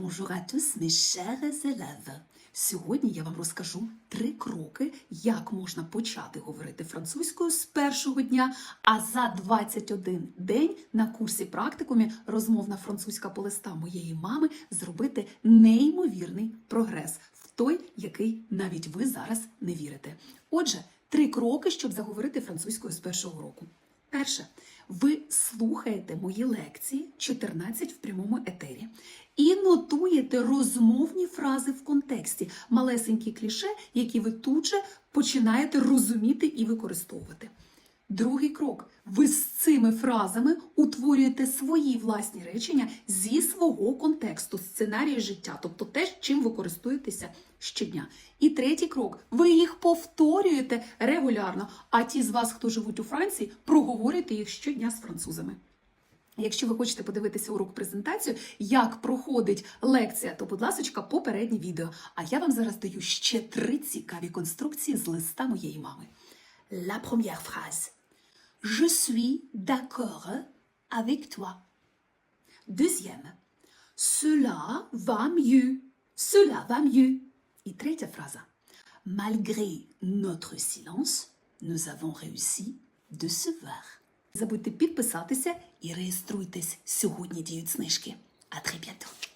Bonjour à tous, mes. Сьогодні я вам розкажу три кроки, як можна почати говорити французькою з першого дня, а за 21 день на курсі практикумі розмовна французька по листам моєї мами зробити неймовірний прогрес в той, який навіть ви зараз не вірите. Отже, три кроки, щоб заговорити французькою з першого року. Перше, ви слухаєте мої лекції 14 в прямому етері і нотуєте розмовні фрази в контексті, малесенькі кліше, які ви тут же починаєте розуміти і використовувати. Другий крок. Ви з цими фразами утворюєте свої власні речення зі свого контексту, сценарію життя, тобто те, чим ви користуєтеся щодня. І третій крок. Ви їх повторюєте регулярно, а ті з вас, хто живуть у Франції, проговорюєте їх щодня з французами. Якщо ви хочете подивитися урок презентацію, як проходить лекція, то, будь ласка, попереднє відео. А я вам зараз даю ще три цікаві конструкції з листа моєї мами. La première phrase. Je suis d'accord avec toi. Deuxième. Cela va mieux. Cela va mieux. І третя фраза. Malgré notre silence, nous avons réussi de se voir. Забудьте підписатися і реєструйтесь. Сьогодні діють знижки. А très bientôt.